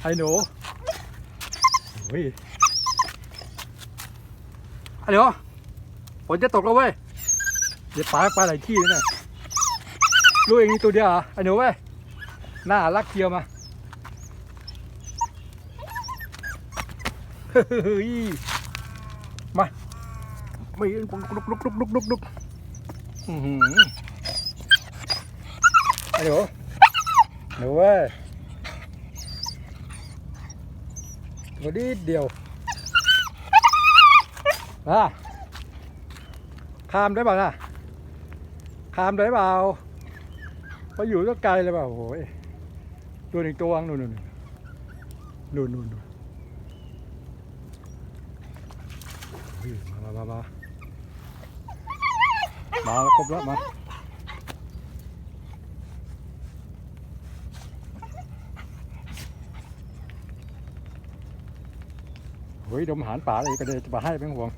ไอ้หนูโอ้ยไอ้เดี๋ยวฝนจะตกแล้วเว้ย เดี๋ยวปลาปลาไหลขี้เนี่ยลูกเองนี่ตัวเดียวเหรอไอ้หนูเว้ยน่ารักเกียวมาเฮ้ยมาไม่ลุกลุกลุกลุกลุกลุกลุกอื้อหือไอ้หนูหนูเว้ย ตั วนิดเดียวอะข้ามได้เปล่าล่ะข้ามได้เปล่าเพราะอยู่ก็ไกลเลยเปล่าโอ้โหยตัวหนึ่งตัวนู่นนู่นนู่นนู่นนู่นมามามามามาแล้วครบแล้วมา เฮ้ยดมอาหารป่าเลยก็เลยจะมาให้ไม่ต้องห่วง